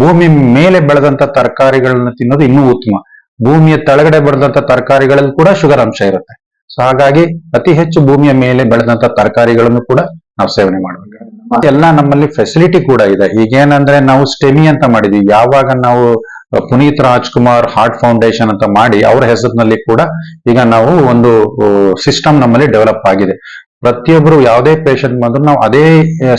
ಭೂಮಿ ಮೇಲೆ ಬೆಳೆದಂತ ತರಕಾರಿಗಳನ್ನ ತಿನ್ನೋದು ಇನ್ನೂ ಉತ್ತಮ. ಭೂಮಿಯ ತೆಳಗಡೆ ಬೆಳೆದಂತ ತರಕಾರಿಗಳಲ್ಲಿ ಕೂಡ ಶುಗರ್ ಅಂಶ ಇರುತ್ತೆ. ಸೊ ಹಾಗಾಗಿ ಅತಿ ಹೆಚ್ಚು ಭೂಮಿಯ ಮೇಲೆ ಬೆಳೆದಂತ ತರಕಾರಿಗಳನ್ನು ಕೂಡ ನಾವು ಸೇವನೆ ಮಾಡಬೇಕು ಎಲ್ಲ ನಮ್ಮಲ್ಲಿ ಫೆಸಿಲಿಟಿ ಕೂಡ ಇದೆ. ಈಗೇನಂದ್ರೆ ನಾವು ಸ್ಟೆಮಿ ಅಂತ ಮಾಡಿದ್ವಿ. ಯಾವಾಗ ನಾವು ಪುನೀತ್ ರಾಜ್ಕುಮಾರ್ ಹಾರ್ಟ್ ಫೌಂಡೇಶನ್ ಅಂತ ಮಾಡಿ ಅವರ ಹೆಸರಿನಲ್ಲಿ ಕೂಡ ಈಗ ನಾವು ಒಂದು ಸಿಸ್ಟಮ್ ನಮ್ಮಲ್ಲಿ ಡೆವಲಪ್ ಆಗಿದೆ. ಪ್ರತಿಯೊಬ್ಬರು ಯಾವುದೇ ಪೇಷಂಟ್ ಬಂದ್ರು ನಾವು ಅದೇ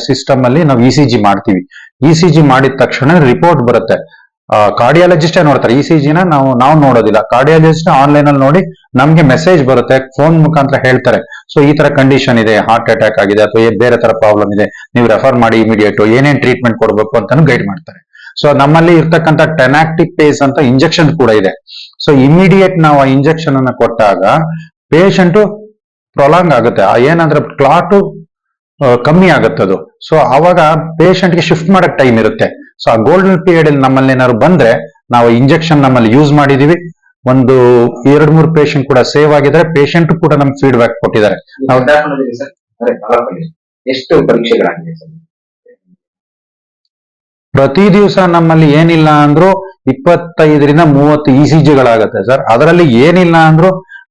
ಸಿಸ್ಟಮ್ ಅಲ್ಲಿ ನಾವು ಇ ಸಿ ಜಿ ಮಾಡ್ತೀವಿ. ಇ ಸಿ ಜಿ ಮಾಡಿದ ತಕ್ಷಣ ರಿಪೋರ್ಟ್ ಬರುತ್ತೆ. ಕಾರ್ಡಿಯಾಲಜಿಸ್ಟೇ ನೋಡ್ತಾರೆ ಇ ಸಿ ಜಿನ ನಾವು ನಾವು ನೋಡೋದಿಲ್ಲ. ಕಾರ್ಡಿಯಾಲಜಿಸ್ಟ್ ಆನ್ಲೈನ್ ಅಲ್ಲಿ ನೋಡಿ ನಮ್ಗೆ ಮೆಸೇಜ್ ಬರುತ್ತೆ ಫೋನ್ ಮುಖಾಂತರ ಹೇಳ್ತಾರೆ. ಸೊ ಈ ತರ ಕಂಡೀಷನ್ ಇದೆ ಹಾರ್ಟ್ ಅಟ್ಯಾಕ್ ಆಗಿದೆ, ಅಥವಾ ಬೇರೆ ತರ ಪ್ರಾಬ್ಲಮ್ ಇದೆ, ನೀವು ರೆಫರ್ ಮಾಡಿ ಇಮಿಡಿಯೇಟ್ ಏನೇನ್ ಟ್ರೀಟ್ಮೆಂಟ್ ಕೊಡ್ಬೇಕು ಅಂತಾನು ಗೈಡ್ ಮಾಡ್ತಾರೆ. ಸೊ ನಮ್ಮಲ್ಲಿ ಇರ್ತಕ್ಕಂಥ ಟೆನಾಕ್ಟಿಕ್ ಪೇಸ್ ಅಂತ ಇಂಜೆಕ್ಷನ್ ಕೂಡ ಇದೆ. ಸೊ ಇಮಿಡಿಯೇಟ್ ನಾವು ಆ ಇಂಜೆಕ್ಷನ್ ಅನ್ನ ಕೊಟ್ಟಾಗ ಪೇಷಂಟ್ ಪ್ರೊಲಾಂಗ್ ಆಗುತ್ತೆ. ಆ, ಏನಂದ್ರೆ ಕ್ಲಾಟು ಕಮ್ಮಿ ಆಗುತ್ತೆ ಅದು ಸೊ ಅವಾಗ ಗೆ ಶಿಫ್ಟ್ ಮಾಡಕ್ ಟೈಮ್ ಇರುತ್ತೆ. ಸೊ ಆ ಗೋಲ್ಡನ್ ಪೀರಿಯಡ್ ಅಲ್ಲಿ ನಮ್ಮಲ್ಲಿ ಏನಾದ್ರು ಬಂದ್ರೆ ನಾವು ಇಂಜೆಕ್ಷನ್ ನಮ್ಮಲ್ಲಿ ಯೂಸ್ ಮಾಡಿದೀವಿ. ಒಂದು ಎರಡ್ ಮೂರು ಪೇಷಂಟ್ ಕೂಡ ಸೇವ್ ಆಗಿದ್ರೆ ಪೇಷಂಟ್ ಕೂಡ ನಮ್ಗೆ ಫೀಡ್ಬ್ಯಾಕ್ ಕೊಟ್ಟಿದ್ದಾರೆ. ಎಷ್ಟು ಪರೀಕ್ಷೆಗಳಾಗಿದೆ ಪ್ರತಿ ದಿವಸ ನಮ್ಮಲ್ಲಿ ಏನಿಲ್ಲ ಅಂದ್ರು ಇಪ್ಪತ್ತೈದರಿಂದ ಮೂವತ್ತು ಇ ಸಿ ಜಿಗಳಾಗತ್ತೆ ಸರ್. ಅದರಲ್ಲಿ ಏನಿಲ್ಲ ಅಂದ್ರು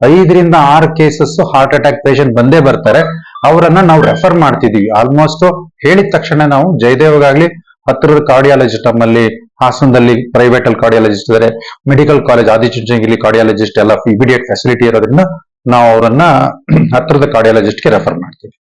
ಐದರಿಂದ ಆರು ಕೇಸಸ್ ಹಾರ್ಟ್ ಅಟ್ಯಾಕ್ ಪೇಷಂಟ್ ಬಂದೇ ಬರ್ತಾರೆ. ಅವರನ್ನ ನಾವು ರೆಫರ್ ಮಾಡ್ತಿದೀವಿ. ಆಲ್ಮೋಸ್ಟ್ ಹೇಳಿದ ತಕ್ಷಣ ನಾವು ಜಯದೇವ್ಗಾಗ್ಲಿ ಹತ್ತಿರದ ಕಾರ್ಡಿಯಾಲಜಿಸ್ಟ್ ನಮ್ಮಲ್ಲಿ, ಹಾಸನದಲ್ಲಿ ಪ್ರೈವೇಟ್ ಅಲ್ಲಿ ಕಾರ್ಡಿಯಾಲಜಿಸ್ಟ್ ಇದಾರೆ ಮೆಡಿಕಲ್ ಕಾಲೇಜ್ ಆದಿಚುಂಚನಗಿರಿ ಕಾರ್ಡಿಯಾಲಜಿಸ್ಟ್ ಎಲ್ಲ ಇಮಿಡಿಯೇಟ್ ಫೆಸಿಲಿಟಿ ಇರೋದ್ರಿಂದ ನಾವು ಅವರನ್ನ ಹತ್ತಿರದ ಕಾರ್ಡಿಯಾಲಜಿಸ್ಟ್ಗೆ ರೆಫರ್ ಮಾಡ್ತೀವಿ.